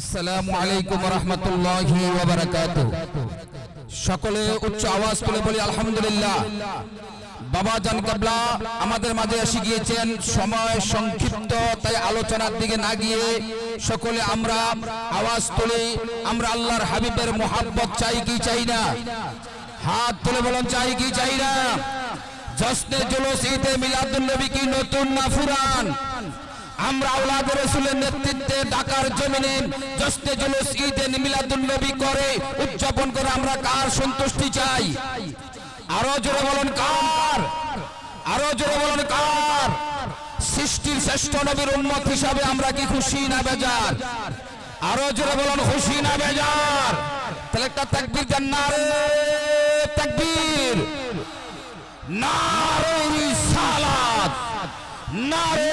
আসসালামু আলাইকুম রহমতুল্লাহি সকলে উচ্চ আওয়াজ তুলে বলি, আলহামদুলিল্লাহ। বাবা জান কাবলা আমাদের মাঝে এসে গিয়েছেন। সময় সংক্ষিপ্ত, তাই আলোচনার দিকে না গিয়ে সকলে আমরা আওয়াজ তুলি। আমরা আল্লাহর হাবিবের মোহাব্বত চাই কি চাই না? হাত তুলে বলুন, চাই কি চাই না? জশ্নে জুলুস, ঈদে মিলাদুন নবী কি নতুন না ফুরান? আমরা আওলাদ রসুলের নেতৃত্বে ঢাকার জমিনে জশ্নে জুলুস, ঈদে মিলাদুন নবী করে উদযাপন করে আমরা কার সন্তুষ্টি চাই? আরও জোরে বলুন কার? আরও জোরে বলুন কার? সৃষ্টির শ্রেষ্ঠ নবীর উন্মত হিসাবে আমরা কি খুশি না বেজার? আরও জোরে বলুন খুশি না বেজার? তাহলে একটা তাকবীর দেন না রে তাকবীর। নারে রিসালাত। নারে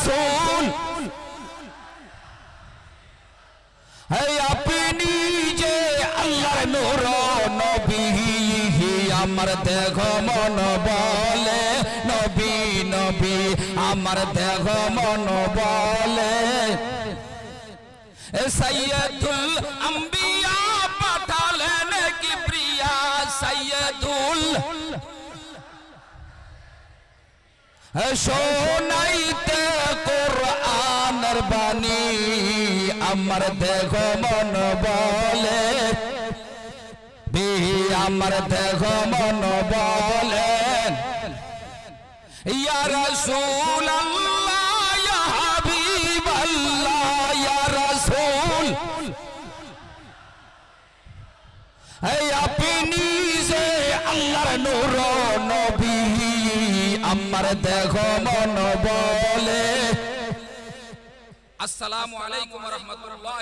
রাসূল আপনি যে আল্লাহর নূর, নবী আমার দেহ মন বলে। নবী নবী, আমার দেহ মন বলে। সৈয়দুল আম্বিয়া পাঠালেন কি প্রিয়া সৈয়দুল শোনাইতে কোরআনের বাণী। আমার দেহ মন বলে। আমার দেহ মন বলে। ইয়া রাসূল আল্লাহ ইয়া হাবিব আল্লাহ ইয়া রাসূল। এই আপনি যে আল্লাহর নূর আমার দেখো মন বলে। আসসালামু আলাইকুম রহমতুল্লাহ